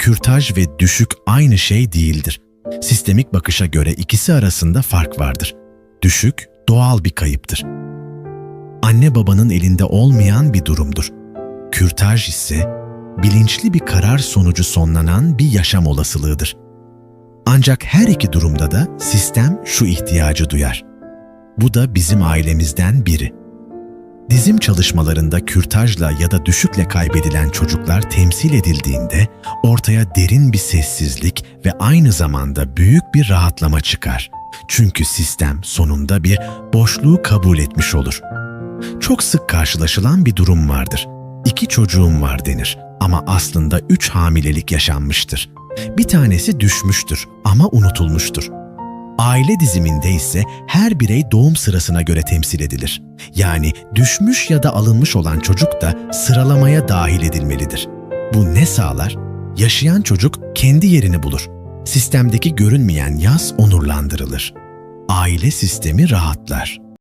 kürtaj ve düşük aynı şey değildir. Sistemik bakışa göre ikisi arasında fark vardır. Düşük, doğal bir kayıptır. Anne babanın elinde olmayan bir durumdur. Kürtaj ise bilinçli bir karar sonucu sonlanan bir yaşam olasılığıdır. Ancak her iki durumda da sistem şu ihtiyacı duyar. Bu da bizim ailemizden biri. Dizim çalışmalarında kürtajla ya da düşükle kaybedilen çocuklar temsil edildiğinde ortaya derin bir sessizlik ve aynı zamanda büyük bir rahatlama çıkar. Çünkü sistem sonunda bir boşluğu kabul etmiş olur. Çok sık karşılaşılan bir durum vardır. İki çocuğum var denir ama aslında üç hamilelik yaşanmıştır. Bir tanesi düşmüştür ama unutulmuştur. Aile diziminde ise her birey doğum sırasına göre temsil edilir. Yani düşmüş ya da alınmış olan çocuk da sıralamaya dahil edilmelidir. Bu ne sağlar? Yaşayan çocuk kendi yerini bulur. Sistemdeki görünmeyen yaz onurlandırılır. Aile sistemi rahatlar.